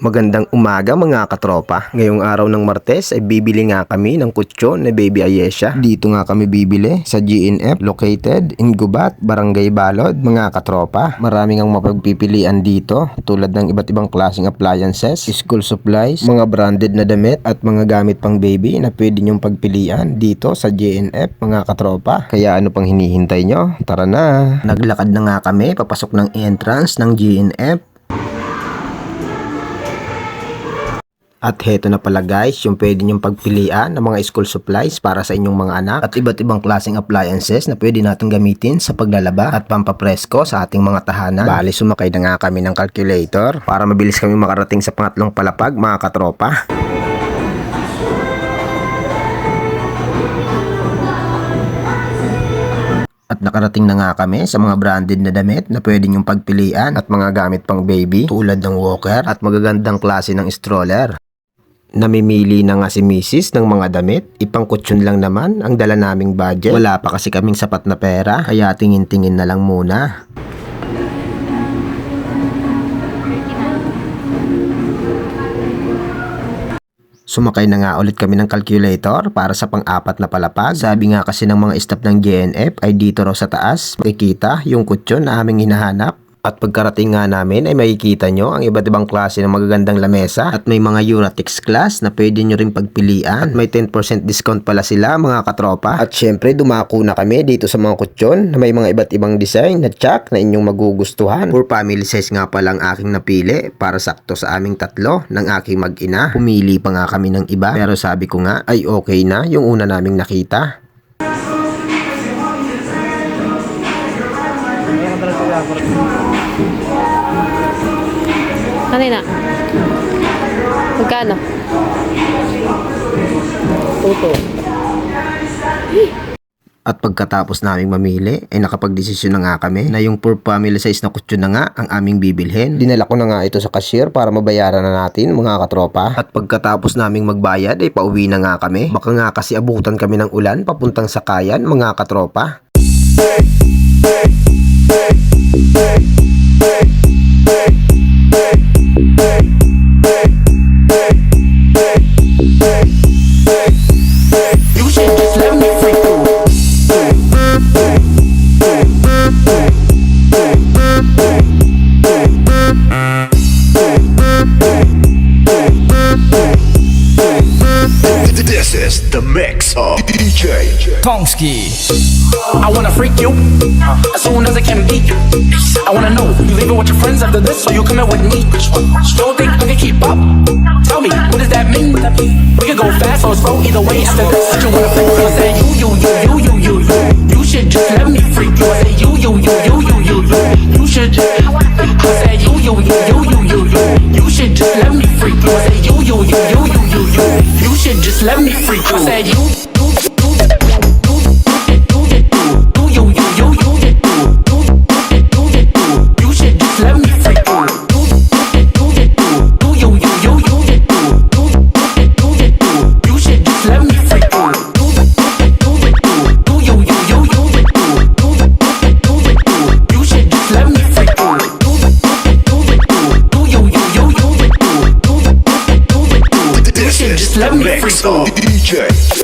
Magandang umaga mga katropa. Ngayong araw ng Martes ay bibili nga kami ng kutsyon na Baby Ayesha. Dito nga kami bibili sa GNF located in Gubat, Barangay Balod mga katropa. Maraming ang mapagpipilian dito tulad ng iba't ibang klaseng appliances, school supplies, mga branded na damit at mga gamit pang baby na pwede nyong pagpilian dito sa GNF mga katropa. Kaya ano pang hinihintay nyo? Tara na! Naglakad na nga kami papasok ng entrance ng GNF At heto na pala guys, yung pwede nyong pagpilian ng mga school supplies para sa inyong mga anak at iba't ibang klaseng appliances na pwede natin gamitin sa paglalaba at pampapresko sa ating mga tahanan. Bali, sumakay na nga kami ng calculator para mabilis kami makarating sa pangatlong palapag mga katropa. At nakarating na nga kami sa mga branded na damit na pwede nyong pagpilian at mga gamit pang baby tulad ng walker at magagandang klase ng stroller. Namimili na nga si Mrs. ng mga damit, ipangkutsyon lang naman ang dala naming budget. Wala pa kasi kaming sapat na pera, kaya tingin-tingin na lang muna. Sumakay na nga ulit kami ng calculator para sa pang-apat na palapag. Sabi nga kasi ng mga staff ng GNF ay dito raw sa taas makikita yung kutsyon na aming hinahanap. At pagkarating nga namin ay makikita nyo ang iba't ibang klase ng magagandang lamesa at may mga Uratix class na pwede nyo rin pagpilian. At may 10% discount pala sila mga katropa. At syempre dumako na kami dito sa mga kutsyon na may mga iba't ibang design na tsak na inyong magugustuhan. For family size nga pala ang aking napili para sakto sa aming tatlo ng aking mag-ina. Pumili pa nga kami ng iba pero sabi ko nga ay okay na yung una naming nakita. Ano yun na? Magkano? Tuto. At pagkatapos naming mamili, ay nakapagdesisyon na nga kami na yung per family size na kutsyon na nga ang aming bibilhin. Dinala ko na nga ito sa cashier para mabayaran na natin mga katropa. At pagkatapos naming magbayad ay pauwi na nga kami. Baka nga kasi abutan kami ng ulan papuntang sakayan mga katropa. Hey. Is the mix of DJ Kongski. I wanna freak you as soon as I can beat you. I wanna know you leaving with your friends after this, so you coming with me. Don't think I can keep up. Tell me, what does that mean? We can go fast or slow, either way. After this, I just wanna freak you. I say you, you, you, you, you, you, you. You should just let me freak you. I say you, you, you, you, you, you, you. You should. I let me freak you. I said you, Freestyle DJ.